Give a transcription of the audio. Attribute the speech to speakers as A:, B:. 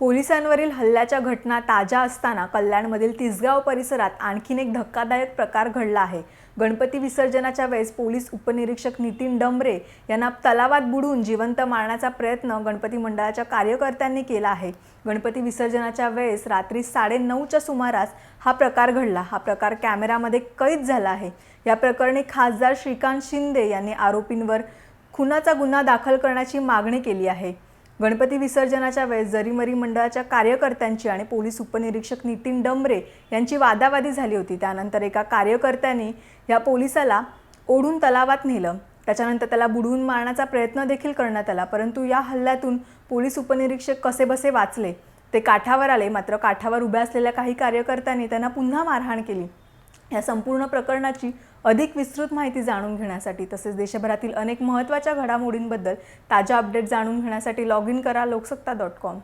A: पोलिसांवरील हल्ल्याच्या घटना ताज्या असताना कल्याणमधील तिसगाव परिसरात आणखीन एक धक्कादायक प्रकार घडला आहे. गणपती विसर्जनाच्या वेळेस पोलीस उपनिरीक्षक नितीन डंबरे यांना तलावात बुडून जिवंत मारण्याचा प्रयत्न गणपती मंडळाच्या कार्यकर्त्यांनी केला आहे. गणपती विसर्जनाच्या वेळेस रात्री साडेनऊच्या सुमारास हा प्रकार घडला. हा प्रकार कॅमेरामध्ये कैद झाला आहे. या प्रकरणी खासदार श्रीकांत शिंदे यांनी आरोपींवर खुनाचा गुन्हा दाखल करण्याची मागणी केली आहे. गणपती विसर्जनाच्या वेळेस जरीमरी मंडळाच्या कार्यकर्त्यांची आणि पोलीस उपनिरीक्षक नितीन डंबरे यांची वादावादी झाली होती त्यानंतर एका कार्यकर्त्यांनी या पोलिसाला ओढून तलावात नेलं. त्याच्यानंतर त्याला बुडवून मारण्याचा प्रयत्न देखील करण्यात आला परंतु या हल्ल्यातून पोलीस उपनिरीक्षक कसेबसे वाचले. ते काठावर आले मात्र काठावर उभ्या असलेल्या काही कार्यकर्त्यांनी त्यांना पुन्हा मारहाण केली. या संपूर्ण प्रकरणाची अधिक विस्तृत माहिती जाणून घेण्यासाठी तसेच देशभरातील अनेक महत्त्वाच्या घडामोडींबद्दल ताज्या अपडेट जाणून घेण्यासाठी लॉग इन करा लोकसत्ता डॉट कॉम